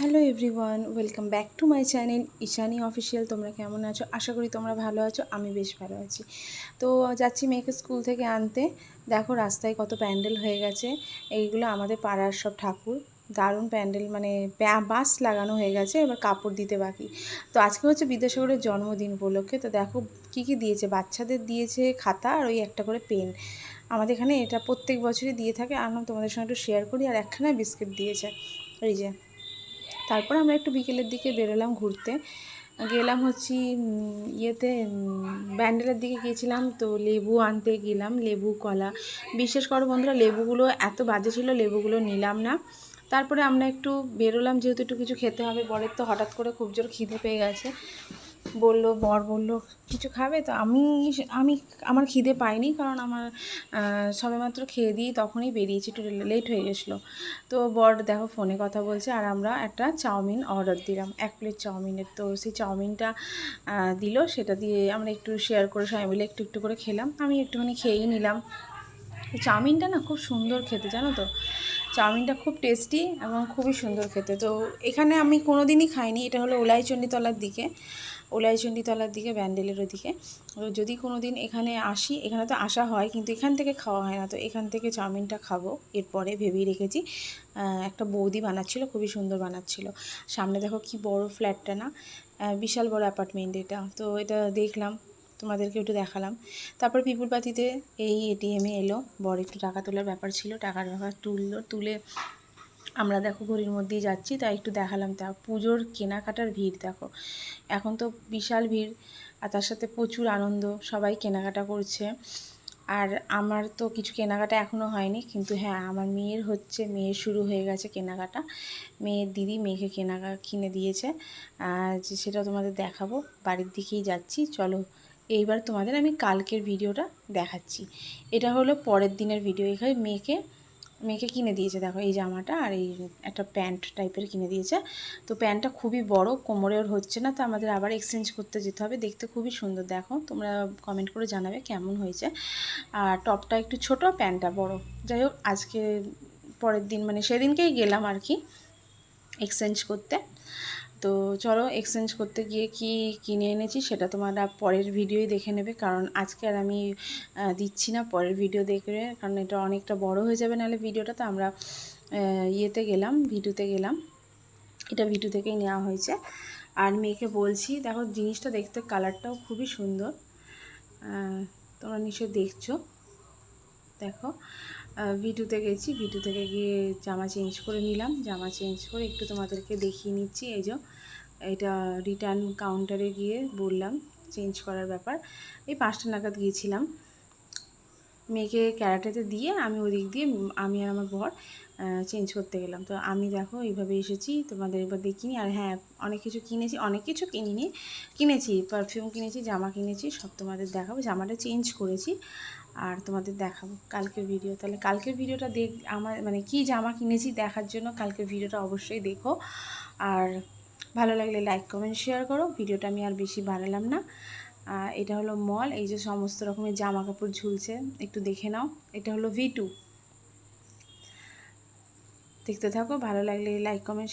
Hello everyone, welcome back to my channel Ishani official. তোমরা কেমন আছো? আশা করি তোমরা ভালো আছো, আমি বেশ ভালো আছি। তো যাচ্ছি মেয়েকে স্কুল থেকে আনতে। দেখো রাস্তায় কত প্যান্ডেল হয়ে গেছে। এইগুলো আমাদের পাড়ার সব ঠাকুর। দারুণ প্যান্ডেল মানে বাঁশ লাগানো হয়ে গেছে, এবার কাপড় দিতে বাকি। তো আজকে হচ্ছে বিদ্যাসাগরের জন্মদিন উপলক্ষে। তো দেখো কী কী দিয়েছে? বাচ্চাদের দিয়েছে খাতা আর ওই একটা করে পেন। আমাদের এখানে এটা প্রত্যেক বছরই দিয়ে থাকে। আর তোমাদের সঙ্গে একটু শেয়ার করি। আর একখানা বিস্কিট দিয়েছে। এই যে। তারপর আমরা একটু বিকেলের দিকে বেরোলাম ঘুরতে। গেলাম হচ্ছে ইয়েতে ব্যান্ডেলের দিকে গিয়েছিলাম তো লেবু আনতে গেলাম, লেবু, কলা। বিশেষ করো বন্ধুরা, লেবুগুলো এত বাজে ছিল, লেবুগুলো নিলাম না। তারপরে আমরা একটু বেরোলাম, যেহেতু একটু কিছু খেতে হবে, বরের তো হঠাৎ করে খুব জোর খিদে পেয়ে গেছে। বলল, বর বলল, কিছু খাবে? তো আমি আমি আমার খিদে পাইনি কারণ আমার সবেমাত্র খেয়ে দিয়ে তখনই বেরিয়েছি, একটু লেট হয়ে গেছিল। তো বর দেখো ফোনে কথা বলছে আর আমরা একটা চাউমিন অর্ডার দিলাম, এক প্লেট চাউমিনের। তো সেই চাউমিনটা দিল, সেটা দিয়ে আমরা একটু শেয়ার করে সবাই মিলে একটু একটু করে খেলাম। আমি একটুখানি খেয়েই নিলাম। চাউমিনটা না খুব সুন্দর খেতে, জানো তো? চাউমিনটা খুব টেস্টি এবং খুবই সুন্দর খেতে। তো এখানে আমি কোনো দিনই খাইনি, এটা হলো ওলাইচণ্ডীতলার দিকে ওলাইচণ্ডীতলার দিকে, ব্যান্ডেলের ওদিকে তো যদি কোনো দিন এখানে আসি, এখানে তো আসা হয়, কিন্তু এখান থেকে খাওয়া হয় না। তো এখান থেকে চাউমিনটা খাব, এরপরে ভেবেই রেখেছি একটা বৌদি বানাচ্ছিল, খুবই সুন্দর বানাচ্ছিল। সামনে দেখো কি বড় ফ্ল্যাটটা না বিশাল বড় অ্যাপার্টমেন্ট এটা। তো এটা দেখলাম তোমাদেরকে একটু দেখালাম। তারপর পিপুলপাতিতে এই এটিএমে এলো। বড় একটু টাকা তোলার ব্যাপার ছিল টাকার ব্যাপার তুললো, তুলে আমরা দেখো ঘড়ির মধ্যেই যাচ্ছি, তাই একটু দেখালাম। তা পুজোর কেনাকাটার ভিড় দেখো। এখন তো বিশাল ভিড়, আর তার সাথে প্রচুর আনন্দ, সবাই কেনাকাটা করছে। আর আমার তো কিছু কেনাকাটা এখনও হয়নি, কিন্তু হ্যাঁ আমার মেয়ের হচ্ছে, মেয়ের শুরু হয়ে গেছে কেনাকাটা। মেয়ের দিদি মেয়েকে কেনাকা, কিনে দিয়েছে। সেটা তোমাদের দেখাবো, বাড়ির দিকেই যাচ্ছি, চলো এইবার তোমাদের আমি কালকের ভিডিওটা দেখাচ্ছি। এটা হলো পরের দিনের ভিডিও। এখানে মেয়েকে মেয়েকে কিনে দিয়েছে, দেখো এই জামাটা আর এই একটা প্যান্ট টাইপের কিনে দিয়েছে। তো প্যান্টটা খুবই বড়, কোমরে ওর হচ্ছে না, তো আমাদের আবার এক্সচেঞ্জ করতে যেতে হবে। দেখতে খুবই সুন্দর, দেখো তোমরা কমেন্ট করে জানাবে কেমন হয়েছে। আর টপটা একটু ছোট, প্যান্টটা বড়। যাই হোক, আজকে পরের দিন মানে সেদিনকেই গেলাম আর কি এক্সচেঞ্জ করতে। তো চলো এক্সচেঞ্জ করতে গিয়ে কি কিনে এনেছি সেটা তোমরা পরের ভিডিওই দেখে নেবে। কারণ আজকে আর আমি দিচ্ছি না পরের ভিডিও দেখবে কারণ এটা অনেকটা বড় হয়ে যাবে নাহলে ভিডিওটা তো আমরা ইয়েতে গেলাম ভিডিওতে গেলাম। এটা ভিডিও থেকেই নেওয়া হয়েছে। আর মেয়েকে বলছি, দেখো, জিনিসটা দেখতে কালারটাও খুবই সুন্দর। তোমরা নিশ্চয়ই দেখছ। দেখো। ভিডিওতে গেছি। ভিডিও থেকে গিয়ে জামা চেঞ্জ করে নিলাম। জামা চেঞ্জ করে একটু তোমাদেরকে দেখিয়ে নিচ্ছি। এই যে, এটা রিটার্ন কাউন্টারে গিয়ে বললাম চেঞ্জ করার ব্যাপার। এই পাঁচটা নাগাদ গিয়েছিলাম। মেয়েকে ক্যারাটেতে দিয়ে আমি ওদিক দিয়ে, আমি আর আমার বর চেঞ্জ করতে গেলাম। তো আমি দেখো এইভাবে এসেছি, তোমাদের এবার দেখিনি। আর হ্যাঁ অনেক কিছু কিনেছি, অনেক কিছু কিনিনি। কিনেছি পারফিউম কিনেছি, জামা কিনেছি, সব তোমাদের দেখাবো। জামাটা চেঞ্জ করেছি। আর তোমাদের দেখাবো কালকের ভিডিও তাহলে কালকের ভিডিওটা দেখ, আমার মানে কি জামা কিনেছি দেখার জন্য কালকের ভিডিওটা অবশ্যই দেখো। আর ভালো লাগলে লাইক কমেন্ট শেয়ার করো। ভিডিওটা আমি আর বেশি বাড়ালাম না। এটা হলো মল এই যে সমস্ত রকমের জামা কাপড় ঝুলছে, একটু দেখে নাও। এটা হলো ভি টু দেখতে থাকো, ভালো লাগলে লাইক কমেন্ট